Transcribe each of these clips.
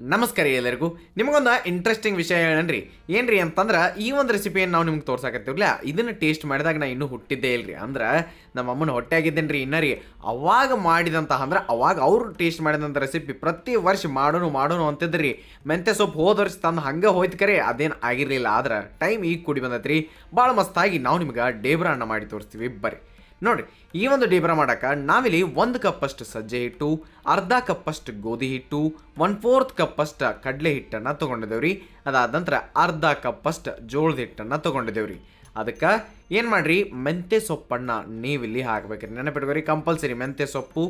ನಮಸ್ಕಾರ ಎಲ್ಲರಿಗೂ. ನಿಮಗೊಂದು ಇಂಟ್ರೆಸ್ಟಿಂಗ್ ವಿಷಯ ಹೇಳನ್ರಿ? ಏನ್ರಿ ಅಂತಂದ್ರೆ ಈ ಒಂದು ರೆಸಿಪಿಯನ್ನು ನಾವು ನಿಮ್ಗೆ ತೋರ್ಸಾಕತ್ತೀವಲ್ಲ ಇದನ್ನ ಟೇಸ್ಟ್ ಮಾಡಿದಾಗ ನಾ ಇನ್ನೂ ಹುಟ್ಟಿದ್ದೇ ಇಲ್ಲರಿ ಅಂದ್ರೆ ನಮ್ಮ ಅಮ್ಮನ ಹೊಟ್ಟೆ ಆಗಿದ್ದೇನೆ ರೀ ಇನ್ನ ರೀ. ಅವಾಗ ಮಾಡಿದಂತಹ ಅಂದ್ರೆ ಅವಾಗ ಅವರು ಟೇಸ್ಟ್ ಮಾಡಿದಂಥ ರೆಸಿಪಿ ಪ್ರತಿ ವರ್ಷ ಮಾಡೋನು ಮಾಡೋನು ಅಂತಿದ್ರಿ. ಮೆಂತ್ಯ ಸೊಪ್ಪು ಹೋದ ವರ್ಷ ತಂದು ಹಂಗೆ ಹೋಯ್ತು ಕರೆ, ಅದೇನು ಆಗಿರಲಿಲ್ಲ. ಆದ್ರೆ ಟೈಮ್ ಈಗ ಕೂಡಿ ಬಂದತ್ರಿ. ಭಾಳ ಮಸ್ತಾಗಿ ನಾವು ನಿಮ್ಗೆ ಡೇಬ್ರ ಅನ್ನ ಮಾಡಿ ತೋರಿಸ್ತೀವಿ. ಬರ್ರಿ. ನೋಡ್ರಿ ಈ ಒಂದು ಡೀಬ್ರ ಮಾಡಕ್ಕೆ ನಾವಿಲ್ಲಿ ಒಂದು ಕಪ್ಪಷ್ಟು ಸಜ್ಜೆ ಹಿಟ್ಟು, ಅರ್ಧ ಕಪ್ಪಷ್ಟು ಗೋಧಿ ಹಿಟ್ಟು ಒನ್ ಫೋರ್ತ್ ಕಪ್ಪಷ್ಟು ಕಡಲೆ ಹಿಟ್ಟನ್ನು ತೊಗೊಂಡಿದ್ದೇವ್ರಿ ಅದಾದ ನಂತರ ಅರ್ಧ ಕಪ್ಪಷ್ಟು ಜೋಳದ ಹಿಟ್ಟನ್ನು ತೊಗೊಂಡಿದ್ದೇವ್ರಿ ಅದಕ್ಕೆ ಏನು ಮಾಡ್ರಿ? ಮೆಂತ್ಯ ಸೊಪ್ಪನ್ನು ನೀವಿಲ್ಲಿ ಹಾಕ್ಬೇಕ್ರಿ. ನೆನಪಿಟ್ಕೋರಿ ಕಂಪಲ್ಸರಿ ಮೆಂತ್ಯ ಸೊಪ್ಪು,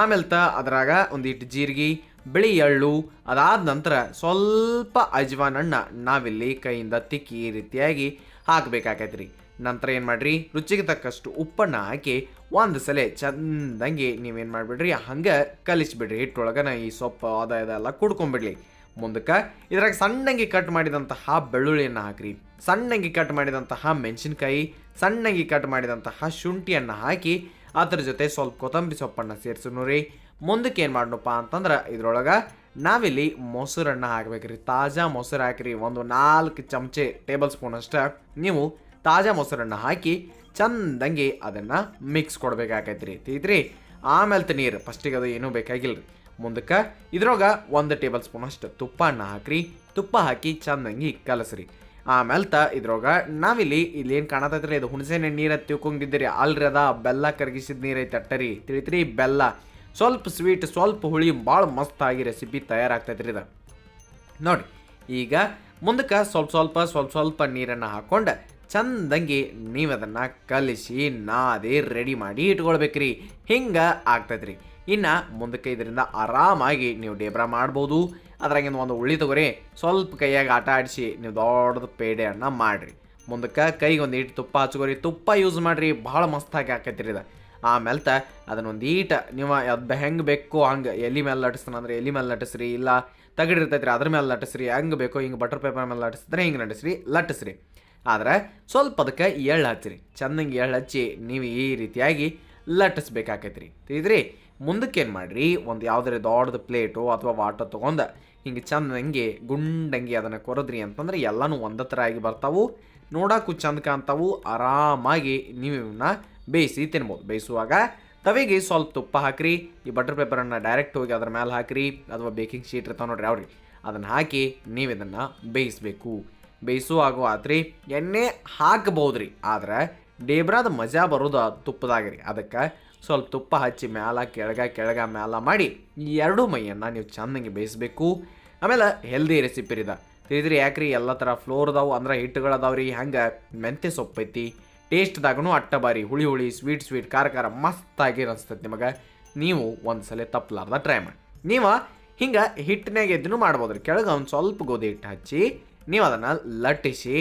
ಆಮೇಲೆ ತ ಅದ್ರಾಗ ಒಂದಿಟ್ಟು ಜೀರಿಗೆ, ಬಿಳಿ ಎಳ್ಳು, ಅದಾದ ನಂತರ ಸ್ವಲ್ಪ ಅಜ್ವಾನನ್ನ ನಾವಿಲ್ಲಿ ಕೈಯಿಂದ ತಿಕ್ಕಿ ಈ ರೀತಿಯಾಗಿ ಹಾಕಬೇಕಾಗೈತ್ರಿ ನಂತರ ಏನು ಮಾಡಿರಿ? ರುಚಿಗೆ ತಕ್ಕಷ್ಟು ಉಪ್ಪನ್ನು ಹಾಕಿ ಒಂದು ಸಲ ಚಂದಂಗೆ ನೀವೇನು ಮಾಡಿಬಿಡ್ರಿ ಹಂಗೆ ಕಲಿಸ್ಬಿಡ್ರಿ. ಹಿಟ್ಟೊಳಗನ ಈ ಸೊಪ್ಪು ಅದ ಇದೆಲ್ಲ ಕುಡ್ಕೊಂಬಿಡ್ಲಿ. ಮುಂದಕ್ಕೆ ಇದ್ರಾಗ ಸಣ್ಣಂಗಿ ಕಟ್ ಮಾಡಿದಂತಹ ಬೆಳ್ಳುಳ್ಳಿಯನ್ನು ಹಾಕ್ರಿ. ಸಣ್ಣಂಗಿ ಕಟ್ ಮಾಡಿದಂತಹ ಮೆಣಸಿನ್ಕಾಯಿ, ಸಣ್ಣಂಗಿ ಕಟ್ ಮಾಡಿದಂತಹ ಶುಂಠಿಯನ್ನು ಹಾಕಿ ಅದ್ರ ಜೊತೆ ಸ್ವಲ್ಪ ಕೊತ್ತಂಬರಿ ಸೊಪ್ಪನ್ನು ಸೇರಿಸೋನು ರೀ ಮುಂದಕ್ಕೆ ಏನು ಮಾಡೋಣಪ್ಪ ಅಂತಂದ್ರೆ ಇದ್ರೊಳಗೆ ನಾವಿಲ್ಲಿ ಮೊಸರನ್ನು ಹಾಕ್ಬೇಕ್ರಿ. ತಾಜಾ ಮೊಸರು ಹಾಕಿರಿ. ಒಂದು ನಾಲ್ಕು ಚಮಚೆ ಟೇಬಲ್ ಸ್ಪೂನ್ ಅಷ್ಟೆ. ನೀವು ತಾಜಾ ಮೊಸರನ್ನು ಹಾಕಿ ಚಂದಂಗೆ ಅದನ್ನು ಮಿಕ್ಸ್ ಕೊಡ್ಬೇಕಾಗೈತ್ರಿ. ತೀತ್ರಿ ಆಮೇಲೆ ನೀರು ಫಸ್ಟಿಗೆ ಅದು ಏನೂ ಬೇಕಾಗಿಲ್ಲ ರೀ ಮುಂದಕ್ಕೆ ಇದ್ರೊಳಗೆ ಒಂದು ಟೇಬಲ್ ಸ್ಪೂನ್ ಅಷ್ಟು ತುಪ್ಪನ ಹಾಕ್ರಿ. ತುಪ್ಪ ಹಾಕಿ ಚಂದಂಗಿ ಕಲಸ್ರಿ. ಆಮೇಲೆ ತ ಇದ್ರೊಳಗೆ ನಾವಿಲ್ಲಿ ಇಲ್ಲಿ ಏನು ಕಾಣತೈತ್ರಿ, ಇದು ಹುಣಸೆಹಣ್ಣೆ ನೀರು ತಿಳ್ಕೊಂಡಿದ್ದೀರಿ ಅಲ್ರಿ ಅದ, ಬೆಲ್ಲ ಕರಗಿಸಿದ ನೀರು ಐತೆ ಅಟ್ಟರಿ. ತಿಳಿತ್ರಿ, ಬೆಲ್ಲ. ಸ್ವಲ್ಪ ಸ್ವೀಟ್ ಸ್ವಲ್ಪ ಹುಳಿ, ಭಾಳ ಆಗಿ ರೆಸಿಪಿ ತಯಾರಾಗ್ತೈತ್ರಿ ಇದು. ನೋಡಿ ಈಗ ಮುಂದಕ್ಕೆ ಸ್ವಲ್ಪ ಸ್ವಲ್ಪ ಸ್ವಲ್ಪ ಸ್ವಲ್ಪ ನೀರನ್ನು ಹಾಕೊಂಡು ಚಂದಂಗಿ ನೀವು ಅದನ್ನು ಕಲಿಸಿ ನಾದೇ ರೆಡಿ ಮಾಡಿ ಇಟ್ಕೊಳ್ಬೇಕ್ರಿ. ಹಿಂಗೆ ಆಗ್ತೈತ್ರಿ. ಇನ್ನು ಮುಂದಕ್ಕೆ ಇದರಿಂದ ಆರಾಮಾಗಿ ನೀವು ಡೇಬ್ರ ಮಾಡ್ಬೋದು. ಅದ್ರಾಗಿಂದ ಒಂದು ಉಳ್ಳಿ ತಗೋರಿ. ಸ್ವಲ್ಪ ಕೈಯಾಗ ಆಟ ಆಡಿಸಿ ನೀವು ದೊಡ್ಡದು ಪೇಡೆಯನ್ನು ಮಾಡಿರಿ. ಮುಂದಕ್ಕೆ ಕೈಗೆ ಒಂದು ಈಟು ತುಪ್ಪ ಹಚ್ಕೋರಿ. ತುಪ್ಪ ಯೂಸ್ ಮಾಡಿರಿ. ಭಾಳ ಮಸ್ತಾಗಿ ಆಕೈತ್ರಿ ಇದು. ಆಮೇಲೆ ತ ಅದನ್ನೊಂದು ಈಟ ನೀವು ಅದು ಹೆಂಗೆ ಬೇಕೋ ಹಂಗೆ ಎಲೆ ಮೇಲೆ ಲಟಿಸ್ತಾನೆ ಅಂದ್ರೆ ಎಲೆ ಮೇಲೆ ಲಟಿಸ್ರಿ, ಇಲ್ಲ ತಗಡಿರ್ತೈತ್ರಿ ಅದ್ರ ಮೇಲೆ ಲಟಿಸ್ರಿ, ಹೆಂಗೆ ಬೇಕೋ ಹಿಂಗೆ ಬಟರ್ ಪೇಪರ್ ಮೇಲೆ ಲಟಿಸಿದ್ರೆ ಹಿಂಗೆ ನಟಿಸ್ರಿ ಲಟ್ಟಿಸ್ರಿ ಆದ್ರೆ ಸ್ವಲ್ಪ ಅದಕ್ಕೆ ಎಳ್ಳು ಹಚ್ಚಿರಿ. ಚಂದಂಗೆ ಎಳ್ಳು ಹಚ್ಚಿ ನೀವು ಈ ರೀತಿಯಾಗಿ ಲಟ್ಟಿಸ್ಬೇಕಾಕೈತ್ರಿ. ತಿಳಿದ್ರಿ? ಮುಂದಕ್ಕೆ ಏನು ಮಾಡಿರಿ? ಒಂದು ಯಾವುದೇ ದೊಡ್ಡದು ಪ್ಲೇಟು ಅಥವಾ ವಾಟರ್ ತೊಗೊಂಡು ಹಿಂಗೆ ಚಂದಂಗೆ ಗುಂಡಂಗಿ ಅದನ್ನು ಕೊರದ್ರಿ ಅಂತಂದ್ರೆ ಎಲ್ಲನೂ ಒಂದೇ ಥರ ಆಗಿ ಬರ್ತಾವು. ನೋಡೋಕ್ಕೂ ಚಂದ ಕಾಣ್ತಾವು. ಆರಾಮಾಗಿ ನೀವು ಇವನ್ನ ಬೇಯಿಸಿ ತಿನ್ಬೋದು. ಬೇಯಿಸುವಾಗ ತವೆಗೆ ಸ್ವಲ್ಪ ತುಪ್ಪ ಹಾಕ್ರಿ. ಈ ಬಟರ್ ಪೇಪರನ್ನು ಡೈರೆಕ್ಟ್ ಹೋಗಿ ಅದ್ರ ಮೇಲೆ ಹಾಕ್ರಿ. ಅಥವಾ ಬೇಕಿಂಗ್ ಶೀಟ್ ಇರ್ತಾವೆ ನೋಡ್ರಿ ಅವ್ರಿ ಅದನ್ನು ಹಾಕಿ ನೀವು ಇದನ್ನು ಬೇಯಿಸ್ಬೇಕು. ಬೇಯಿಸುವಾಗ ಆತ್ರಿ ಎಣ್ಣೆ ಹಾಕಬಹುದ್ರಿ. ಆದ್ರೆ ಡೇಬ್ರಾದ ಮಜಾ ಬರೋದು ತುಪ್ಪದಾಗಿರಿ. ಅದಕ್ಕೆ ಸ್ವಲ್ಪ ತುಪ್ಪ ಹಚ್ಚಿ ಮ್ಯಾಲ, ಕೆಳಗ ಕೆಳಗ ಮ್ಯಾಲ ಮಾಡಿ ಈ ಎರಡೂ ಮೈಯನ್ನು ನೀವು ಚೆನ್ನಾಗಿ ಬೇಯಿಸ್ಬೇಕು. ಆಮೇಲೆ ಹೆಲ್ದಿ ರೆಸಿಪಿ ರೀ ತಿಳಿದ್ರಿ ಯಾಕ್ರಿ ಎಲ್ಲ ಥರ ಫ್ಲೋರ್ ಅದಾವು, ಅಂದ್ರೆ ಹಿಟ್ಟುಗಳದಾವ್ರಿ ಹಂಗೆ ಮೆಂತ್ಯ ಸೊಪ್ಪು ಐತಿ. ಟೇಸ್ಟ್ದಾಗೂ ಅಟ್ಟ ಬಾರಿ ಹುಳಿ ಹುಳಿ ಸ್ವೀಟ್ ಸ್ವೀಟ್ ಖಾರ ಖಾರ ಮಸ್ತಾಗಿ ಅನಿಸ್ತೈತಿ ನಿಮಗೆ. ನೀವು ಒಂದು ಸಲ ತಪ್ಪಲಾರ್ದ ಟ್ರೈ ಮಾಡಿ. ನೀವು ಹಿಂಗೆ ಹಿಟ್ಟಿನಾಗ ಮಾಡ್ಬೋದು ಮಾಡ್ಬೋದ್ರಿ. ಕೆಳಗೆ ಒಂದು ಸ್ವಲ್ಪ ಗೋಧಿ ಹಿಟ್ಟು ಹಚ್ಚಿ ನೀವು ಅದನ್ನು ಲಟ್ಟಿಸಿ,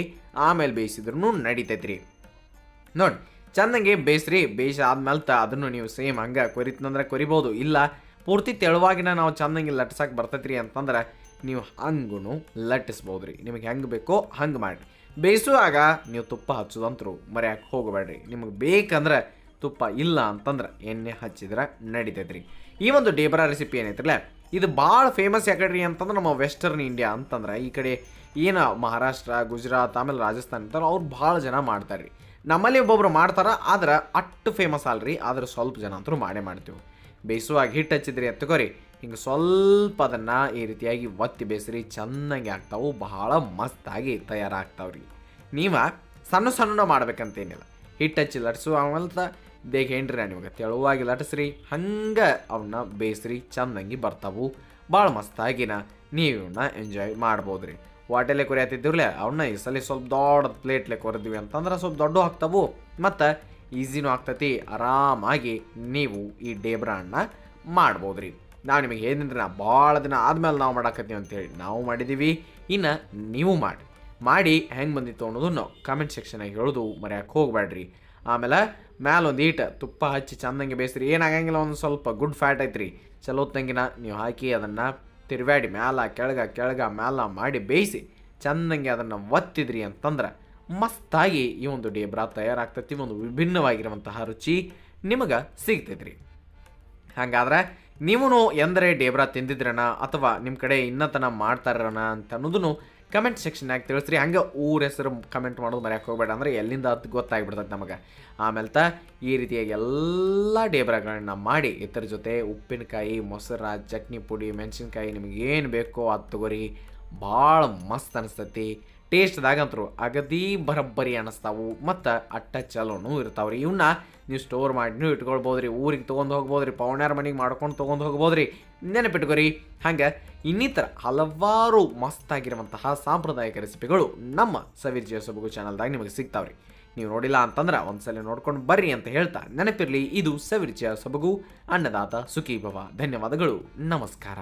ಆಮೇಲೆ ಬೇಯಿಸಿದ್ರೂ ನಡಿತೈತ್ರಿ. ನೋಡಿ ಚೆನ್ನಾಗಿ ಬೇಯಿಸ್ರಿ, ಬೇಯಿಸಿ ಆದ್ಮೇಲೆ ತ ಅದನ್ನು ನೀವು ಸೇಮ್ ಹಂಗೆ ಕೊರಿತಂದ್ರೆ ಕೊರಿಬೋದು. ಇಲ್ಲ, ಪೂರ್ತಿ ತೆಳುವಾಗಿನ ನಾವು ಚೆನ್ನಾಗಿ ಲಟ್ಸಕ್ಕೆ ಬರ್ತೈತ್ರಿ ಅಂತಂದ್ರೆ ನೀವು ಹಂಗೂ ಲಟ್ಟಿಸ್ಬೋದು ರೀ ನಿಮಗೆ ಹೆಂಗೆ ಬೇಕೋ ಹಂಗೆ ಮಾಡಿರಿ. ಬೇಯಿಸುವಾಗ ನೀವು ತುಪ್ಪ ಹಚ್ಚೋದಂತರು ಮರ್ಯಾಕೆ ಹೋಗಬೇಡ್ರಿ. ನಿಮಗೆ ಬೇಕಂದ್ರೆ ತುಪ್ಪ ಇಲ್ಲ ಅಂತಂದ್ರೆ ಎಣ್ಣೆ ಹಚ್ಚಿದ್ರೆ ನಡಿತೈತ್ರಿ. ಈ ಒಂದು ಡೇಬ್ರಾ ರೆಸಿಪಿ ಏನೈತ್ರಲ್ಲ ಇದು ಭಾಳ ಫೇಮಸ್ ಯಾಕಡ್ರಿ ಅಂತಂದ್ರೆ ನಮ್ಮ ವೆಸ್ಟರ್ನ್ ಇಂಡಿಯಾ ಅಂತಂದ್ರೆ, ಈ ಕಡೆ ಏನು ಮಹಾರಾಷ್ಟ್ರ ಗುಜರಾತ್ ಆಮೇಲೆ ರಾಜಸ್ಥಾನ ಅಂತಾರೆ ಅವ್ರು ಭಾಳ ಜನ ಮಾಡ್ತಾರೆ ರೀ. ನಮ್ಮಲ್ಲಿ ಒಬ್ಬೊಬ್ರು ಮಾಡ್ತಾರ, ಆದ್ರೆ ಅಷ್ಟು ಫೇಮಸ್ ಅಲ್ರಿ, ಆದ್ರೆ ಸ್ವಲ್ಪ ಜನ ಅಂತೂ ಮಾಡೇ ಮಾಡ್ತೀವಿ. ಬೇಯಿಸುವಾಗ ಹಿಟ್ಟು ಹಚ್ಚಿದ್ರಿ ಎತ್ತಕೋರಿ ಹಿಂಗೆ ಸ್ವಲ್ಪ ಅದನ್ನು ಈ ರೀತಿಯಾಗಿ ಒತ್ತಿ ಬೇಯಿಸ್ರಿ ಚೆನ್ನಾಗಿ ಆಗ್ತಾವು ಬಹಳ ಮಸ್ತಾಗಿ ತಯಾರಾಗ್ತಾವ್ರಿ. ನೀವು ಸಣ್ಣ ಸಣ್ಣ ಮಾಡ್ಬೇಕಂತೇನಿಲ್ಲ. ಹಿಟ್ಟು ಹಚ್ಚಿ ಲಟ್ಸು ಆಮೇಲೆ ಬೇಗ ಏನ್ರಿ ನಿಮಗೆ ತೆಳುವಾಗಿ ಲಟ್ಸ್ರಿ. ಹಂಗೆ ಅವನ್ನ ಬೇಯಿಸ್ರಿ ಚಂದಂಗಿ ಬರ್ತಾವು. ಭಾಳ ಮಸ್ತಾಗಿನ ನೀವು ಇವನ್ನ ಎಂಜಾಯ್ ಮಾಡ್ಬೋದ್ರಿ ವಾಟೆಲೆ ಕೊರಿಯತ್ತಿದ್ದಿರ್ಲೆ ಅವನ್ನ ಈ ಸಲ ಸ್ವಲ್ಪ ದೊಡ್ಡ ಪ್ಲೇಟ್ಲೆ ಕೊರಿದ್ವಿ ಅಂತಂದ್ರೆ ಸ್ವಲ್ಪ ದೊಡ್ಡ ಹಾಕ್ತಾವು. ಮತ್ತು ಈಸಿನೂ ಆಗ್ತೈತಿ, ಆರಾಮಾಗಿ ನೀವು ಈ ಡೇಬ್ರಾನ್ನ ಮಾಡ್ಬೋದ್ರಿ. ನಾವು ನಿಮಗೆ ಏನಂದ್ರೆ ನಾ ಭಾಳ ದಿನ ಆದಮೇಲೆ ನಾವು ಮಾಡಾಕತ್ತೀವಿ ಅಂತೇಳಿ ನಾವು ಮಾಡಿದ್ದೀವಿ ಇನ್ನು ನೀವು ಮಾಡಿ. ಮಾಡಿ ಹೆಂಗೆ ಬಂದಿತ್ತು ಅನ್ನೋದನ್ನು ಕಾಮೆಂಟ್ ಸೆಕ್ಷನಾಗ ಹೇಳೋದು ಮರೆಯಕ್ಕೆ ಹೋಗ್ಬೇಡ್ರಿ ಆಮೇಲೆ ಮ್ಯಾಲೆ ಒಂದು ಈಟ, ತುಪ್ಪ ಹಚ್ಚಿ ಚಂದಂಗೆ ಬೇಯಿಸ್ರಿ. ಏನಾಗಂಗಿಲ್ಲ, ಒಂದು ಸ್ವಲ್ಪ ಗುಡ್ ಫ್ಯಾಟ್ ಐತ್ರಿ. ಚಲೋ ತಂಗಿನ ನೀವು ಹಾಕಿ ಅದನ್ನು ತಿರುವಾಡಿ ಮ್ಯಾಲ, ಕೆಳಗ ಕೆಳಗ, ಮ್ಯಾಲ ಮಾಡಿ ಬೇಯಿಸಿ, ಚಂದಂಗೆ ಅದನ್ನು ಒತ್ತಿದ್ರಿ ಅಂತಂದ್ರೆ ಮಸ್ತಾಗಿ ಈ ಒಂದು ಡೇಬ್ರಾ ತಯಾರಾಗ್ತೈತಿ. ಒಂದು ವಿಭಿನ್ನವಾಗಿರುವಂತಹ ರುಚಿ ನಿಮಗೆ ಸಿಗ್ತೈತ್ರಿ. ಹಾಗಾದ್ರೆ ನೀವು ಎಂದರೆ ಡೇಬ್ರಾ ತಿಂದಿದ್ರನ ಅಥವಾ ನಿಮ್ಮ ಕಡೆ ಇನ್ನತನ ಮಾಡ್ತಾರಣ ಅಂತ ಅನ್ನೋದನ್ನು ಕಮೆಂಟ್ ಸೆಕ್ಷನ್ನಾಗ ತಿಳಿಸ್ರಿ. ಹಂಗೆ ಊರ ಹೆಸರು ಕಮೆಂಟ್ ಮಾಡೋದು ಮರ್ಯಾಕೆ ಹೋಗ್ಬೇಡ. ಅಂದ್ರೆ ಎಲ್ಲಿಂದ ಅದು ಗೊತ್ತಾಗ್ಬಿಡ್ತದೆ ನಮಗೆ. ಆಮೇಲೆ ತ ಈ ರೀತಿಯಾಗಿ ಎಲ್ಲ ಡೇಬ್ರಾಗಳನ್ನ ಮಾಡಿ ಇದ್ರ ಜೊತೆ ಉಪ್ಪಿನಕಾಯಿ, ಮೊಸರ, ಚಟ್ನಿ ಪುಡಿ, ಮೆಣಸಿನ್ಕಾಯಿ ನಿಮಗೆ ಏನು ಬೇಕೋ ಅದು ತಗೋರಿ. ಭಾಳ ಮಸ್ತ್ ಅನಿಸ್ತೈತಿ. ಟೇಸ್ಟ್ದಾಗಂತರು ಅಗದಿ ಬರಬ್ಬರಿ ಅನ್ನಿಸ್ತಾವು ಮತ್ತು ಅಟ್ಟ ಚಲೋನು ಇರ್ತಾವ್ರಿ. ಇವನ್ನ ನೀವು ಸ್ಟೋರ್ ಮಾಡಿನೂ ಇಟ್ಕೊಳ್ಬೋದು ರೀ ಊರಿಗೆ ತೊಗೊಂಡು ಹೋಗ್ಬೋದು ರೀ ಪೌಣ್ಯಾರ ಮನೆಗೆ ಮಾಡ್ಕೊಂಡು ತೊಗೊಂಡು ಹೋಗ್ಬೋದ್ರಿ, ನೆನಪಿಟ್ಕೋರಿ. ಹಂಗೆ ಇನ್ನಿತರ ಹಲವಾರು ಮಸ್ತಾಗಿರುವಂತಹ ಸಾಂಪ್ರದಾಯಿಕ ರೆಸಿಪಿಗಳು ನಮ್ಮ ಸವಿರ್ಜಿಯ ಸೊಬಗು ಚಾನಲ್ದಾಗ ನಿಮಗೆ ಸಿಗ್ತಾವ್ರಿ. ನೀವು ನೋಡಿಲ್ಲ ಅಂತಂದ್ರೆ ಒಂದ್ಸಲ ನೋಡ್ಕೊಂಡು ಬರ್ರಿ ಅಂತ ಹೇಳ್ತಾ ನೆನಪಿರಲಿ, ಇದು ಸವಿರ್ಜಿಯ ಸೊಬಗು ಅನ್ನದಾತ ಸುಖೀಭವ. ಧನ್ಯವಾದಗಳು, ನಮಸ್ಕಾರ.